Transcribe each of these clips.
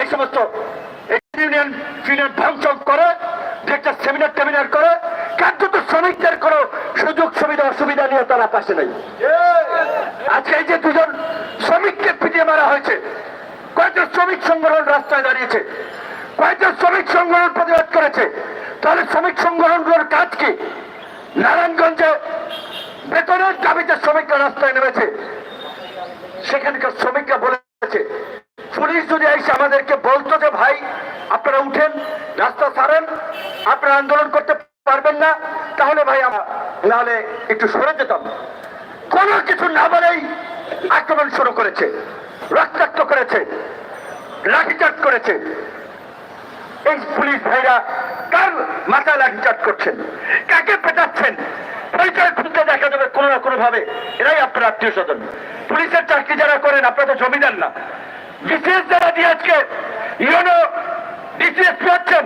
এই সমস্ত union union ধ্বংস করে, একটা সেমিনার টেমিনার করে কার্যত শ্রমিকদের কোনো সুযোগ সুবিধা অসুবিধা নিয়ে তারা পাশে নেই? আজকে এই যে দুজন শ্রমিককে পিটিয়ে মারা হয়েছে, কয়েকজন শ্রমিক সংগঠন রাস্তায় দাঁড়িয়েছে, কয়েকজন শ্রমিক সংগঠন প্রতিবাদ করেছে, তাহলে শ্রমিক সংগঠনগুলোর কাজ কি? নারায়ণগঞ্জে বেতনের দাবিতে শ্রমিকরা রাস্তায় নেমেছে, সেখানকার শ্রমিকরা বলেছে পুলিশ যদি এসে আমাদেরকে বলতো যে, ভাই, আপনারা উঠেন, রাস্তা ছাড়েন, আপনারা আন্দোলন করতে পারবেন না, তাহলে ভাই আমরা নাহলে একটু সরে যেতাম। কোনো কিছু না বলেই আক্রমণ শুরু করেছে, রক্তাক্ত করেছে, লাঠিচার্জ করেছে। এই পুলিশ ভাইরা কার মাথায় লাঠিচার্জ করছেন? কাকে পেটাচ্ছেন? পরিচয় খুঁজতে দেখা যাবে কোনো না কোনো ভাবে এরাই আপনার আত্মীয় স্বজন। পুলিশের চাকরি যারা করেন, আপনারা তো জমিদার না। বিসিএস যারা দিয়ে আজকে ইউনো বিসিএস পাচ্ছেন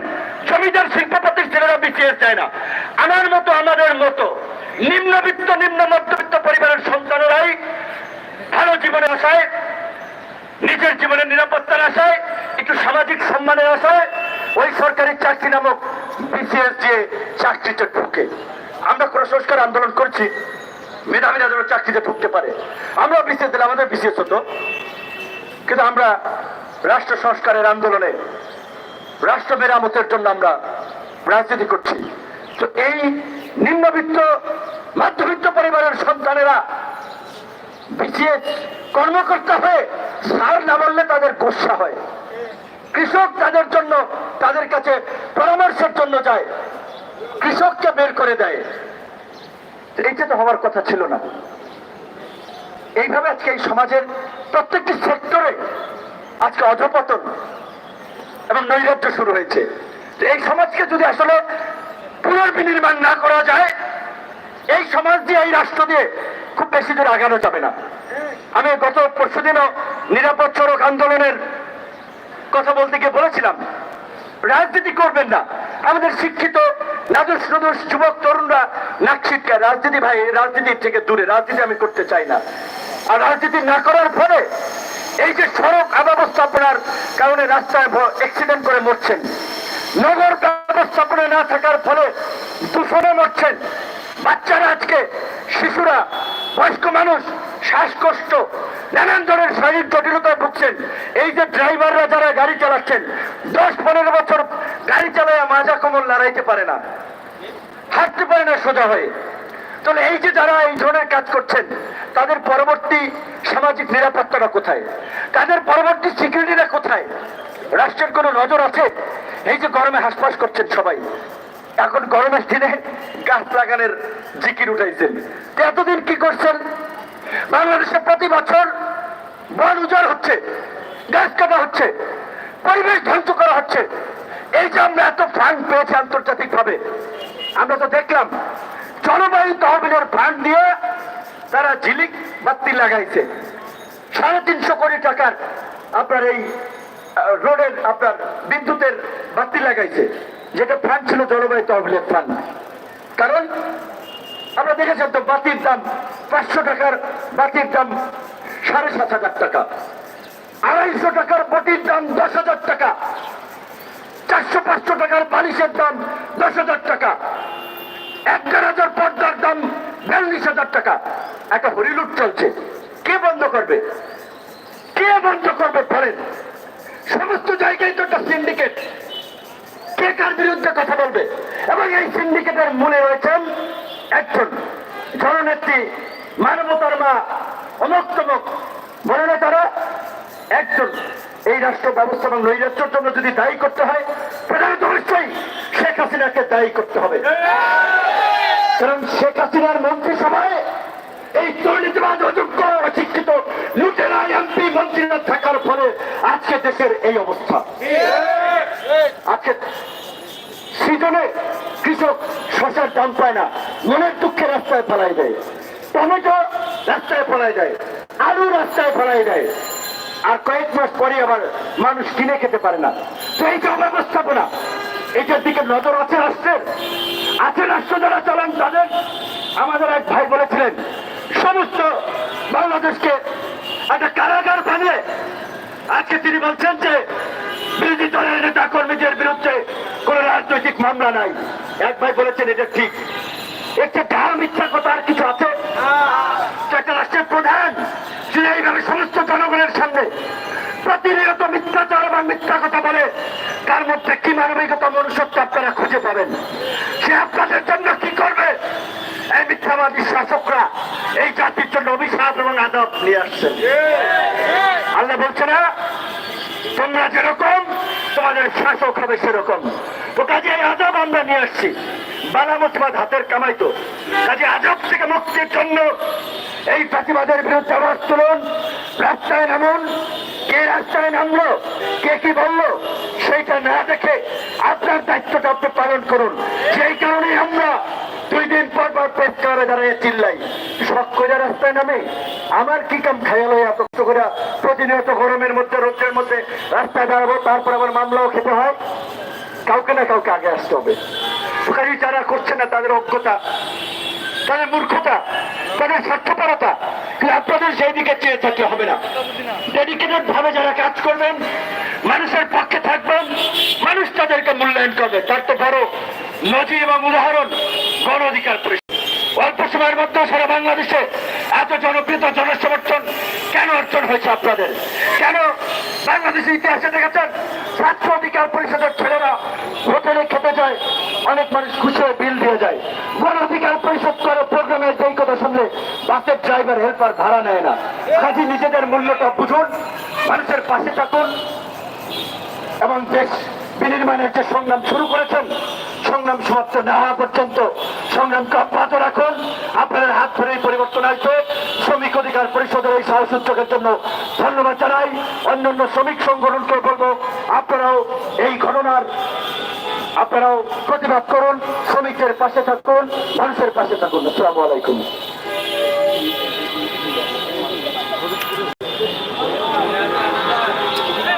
জমিদার শিল্পপতির ছেলেরা বিসিএস যায় না আমার মতো আমাদের মতো নিম্নবিত্ত নিম্ন মধ্যবিত্ত পরিবারের সন্তানেরাই ভালো জীবনের আশায় নিজের জীবনের নিরাপত্তার আশায় একটু সামাজিক সম্মানের আশায় ওই সরকারি চাকরি নামক বিসিএস দিয়ে চাকরিতে ঢুকে আমরা কোনো সংস্কার আন্দোলন করছি মেধাবীরা যেন চাকরিতে ঢুকতে পারে আমরা বিসিএস দিলে আমাদের বিসিএস হতো কিন্তু আমরা রাষ্ট্র সংস্কারের আন্দোলনে, রাষ্ট্র মেরামতের জন্য আমরা রাজনীতি করছি। তো এই নিম্নবিত্ত, মধ্যবিত্ত পরিবারের সন্তানেরা বিসিএস কর্মকর্তা হয়ে সার না বললে তাদের গোসা হয়। কৃষক তাদের জন্য, তাদের কাছে পরামর্শের জন্য যায়। কৃষককে বের করে দেয়। এইটা তো হওয়ার কথা ছিল না। এইভাবে আজকে এই সমাজের প্রত্যেকটি সেক্টরে আজকে অধপতন এবং নৈরাজ্য শুরু হয়েছে। এই সমাজকে যদি আসলে পুনর্বিনির্মাণ না করা যায়, এই সমাজ দিয়ে, এই রাষ্ট্র দিয়ে খুব বেশি দূর আগানো যাবে না। আমি গত পরশুদিনও নিরাপদ সড়ক আন্দোলনের কথা বলতে গিয়ে বলেছিলাম, রাজনীতি করবেন না। আমাদের শিক্ষিত, নাদুস নদুস যুবক, তরুণরা নাক রাজনীতি ভাই, রাজনীতির থেকে দূরে, রাজনীতি আমি করতে চাই না। আর রাজনীতি না করার ফলে এই যে সড়ক অব্যবস্থাপনার কারণে রাস্তায় অ্যাক্সিডেন্ট করে মরছেন। নগর ব্যবস্থাপনা না থাকার ফলে দূষণে মরছেন। বাচ্চারা আজকে, শিশুরা, বয়স্ক মানুষ, শ্বাসকষ্ট, নানান ধরনের শারীরিক জটিলতায় ভুগছেন। এই যে ড্রাইভাররা যারা গাড়ি চালাচ্ছেন, দশ পনেরো বছর গাড়ি চালায় মাজা কোমল লড়াইতে পারে না। হাঁটতে পারে না সোজা হয়ে। তাহলে এই যে যারা এই ধরনের কাজ করছেন, তাদের পরবর্তী সামাজিক নিরাপত্তাটা কোথায়? তাদের পরবর্তী সিকিউরিটিটা কোথায়? রাষ্ট্রের কোনো নজর আছে? এই যে গরমে হাসপাস করছেন সবাই, এখন গরমের দিনে গাছ লাগানোর জিকির উঠাইছেন। এতদিন কি করছেন? বাংলাদেশে প্রতি বছর বন উজাড় হচ্ছে, গাছ কাটা হচ্ছে, পরিবেশ ধ্বংস করা হচ্ছে। এই যে আমরা এত ফান্ড পেয়েছি আন্তর্জাতিক ভাবে আমরা তো দেখলাম জলবায়ু তহবিলের ফান্ড দিয়ে তারা ঝিলিক বাতি লাগাইছে। সাড়ে তিনশো কোটি টাকার আপনার এই রোডের আপনার বিদ্যুতের বাতি লাগাইছে, যেটা ফান্ড ছিল জলবায়ু তহবিলের ফান্ড। কারণ আমরা দেখেছেন তো বাতির দাম পাঁচশো টাকার, বাতির দাম সাড়ে সাত হাজার টাকা। আড়াইশো টাকার বটির দাম দশ হাজার টাকা। চারশো পাঁচশো টাকার বালিশের দাম দশ হাজার টাকা। এক হাজার পর্দার দাম বিয়াল্লিশ হাজার টাকা। একটা হরিলুট চলছে। কে বন্ধ করবে? কে বন্ধ করবে বলেন? সমস্ত জায়গায় তো একটা সিন্ডিকেট কে কার কথা বলবে? এবং এই সিন্ডিকেটের মূলে রয়েছেন একজন জননেত্রী মানবতার মা তারা? একজন এই রাষ্ট্র ব্যবস্থা এবং নৈরাজ্যের জন্য যদি দায়ী করতে হয় প্রধানত অবশ্যই শেখ হাসিনাকে দায়ী করতে হবে। কারণ শেখ হাসিনার মন্ত্রিসভায় এই দুর্নীতিবাদ অযোগ্য, অশিক্ষিত, লুটেরা এমপি মন্ত্রীরা থাকার ফলে আজকে দেশের এই অবস্থা। আজকে সিজনে কৃষক শশার দাম পায় না, মনের দুঃখে রাস্তায় ফেলাই দেয়, টমেটো রাস্তায় ফেলাই দেয়, আলু রাস্তায় ফেলাই দেয়। আর কয়েক মাস পরে আবার মানুষ কিনে খেতে পারে না। তো এই যে অব্যবস্থাপনা। এটার দিকে নজর আছে রাষ্ট্রের। আছে রাষ্ট্র যারা চালান তাদের আমাদের এক ভাই বলেছিলেন সমস্ত বাংলাদেশকে একটা কারাগার বানিয়ে আজকে তিনি বলছেন যে বিরোধী দলের নেতা কর্মীদের বিরুদ্ধে কোন রাজনৈতিক মামলা নাই। এক ভাই বলেছেন এটা ঠিক। একটা ঢাল মিথ্যা কথা আর কিছু আছে? একটা রাষ্ট্রের প্রধান যিনি এইভাবে সমস্ত জনগণের সামনে প্রতিনিয়ত মিথ্যাচার এবং মিথ্যা কথা বলে, তার মধ্যে কি মানবিকতা মনুষ্যত্ব আপনারা খুঁজে পাবেন? সে আপনাদের জন্য কি করবে? এই মিথ্যাবাদী শাসকরা এই জাতির জন্য অভিশাপ এবং আদব নিয়ে আসছেন আল্লাহ বলছে না, তোমরা যেরকম, তোমাদের শাসক হবে সেরকম। তো কাজে এই আজব আমরা নিয়ে আসছি। বালামতবাদ হাতের কামাই তো। কাজে আজব থেকে মুক্তির জন্য এই প্রতিবাদের বিরুদ্ধে আওয়াজ তুলুন রাস্তায় নামুন কে রাস্তায় নামলো? কে কি বলল? সেইটা না দেখে আপনার দায়িত্বটা আপনি পালন করুন। সেই কারণেই আমরা দুই দিন পর পর প্রেস করে দাঁড়িয়ে চিল্লাই। শখ করে রাস্তায় নামে। আমার কি কাম? খেয়াল হয়ে এত করে প্রতিনিয়ত গরমের মধ্যে, রোদের মধ্যে রাস্তায় দাঁড়াবো, তারপর আবার মামলাও খেতে হয়। কাউকে না কাউকে আগে আসতে হবে। কাজে যারা করছে না, তাদের অজ্ঞতা। তাদের মূর্খতা, তাদের স্বার্থপরতা আপনাদের সেই দিকে চেয়ে থাকতে হবে না। ডেডিকেটেড ভাবে যারা কাজ করবেন, মানুষের পক্ষে থাকবেন, মানুষ তাদেরকে মূল্যায়ন করবে। তার তো বড় নজির এবং উদাহরণ গণ অধিকার অল্প সময়ের মধ্যে সারা বাংলাদেশে এত জনপ্রিয়তা, জনসমর্থন কেন অর্জন হয়েছে আপনাদের? কেন বাংলাদেশের ইতিহাসে দেখেছেন, ছাত্র অধিকার পরিষদের ছেলেরা হোটেলে খেতে যায়, অনেক মানুষ খুশি হয়ে বিল দিয়ে যায়। গণ অধিকার পরিষদ করে প্রোগ্রামের যেই কথা শুনলে, বাসের ড্রাইভার, হেল্পার ভাড়া নেয় না। কাজে নিজেদের মূল্যটা বুঝুন, মানুষের পাশে থাকুন, এবং দেশ বিনির্মাণের যে সংগ্রাম শুরু করেছেন সংগ্রাম সমাপ্ত না হওয়া পর্যন্ত সংগ্রামকে অব্যাহত রাখুন। আপনাদের হাত ধরেই পরিবর্তন আসবে। শ্রমিক অধিকার পরিষদের এই সাহস উদ্যোগের জন্য ধন্যবাদ জানাই। অন্যান্য শ্রমিক সংগঠনকে বলব, আপনারাও এই ঘটনার, আপনারাও প্রতিবাদ করুন। শ্রমিকের পাশে থাকুন, মানুষের পাশে থাকুন। আসসালামু আলাইকুম।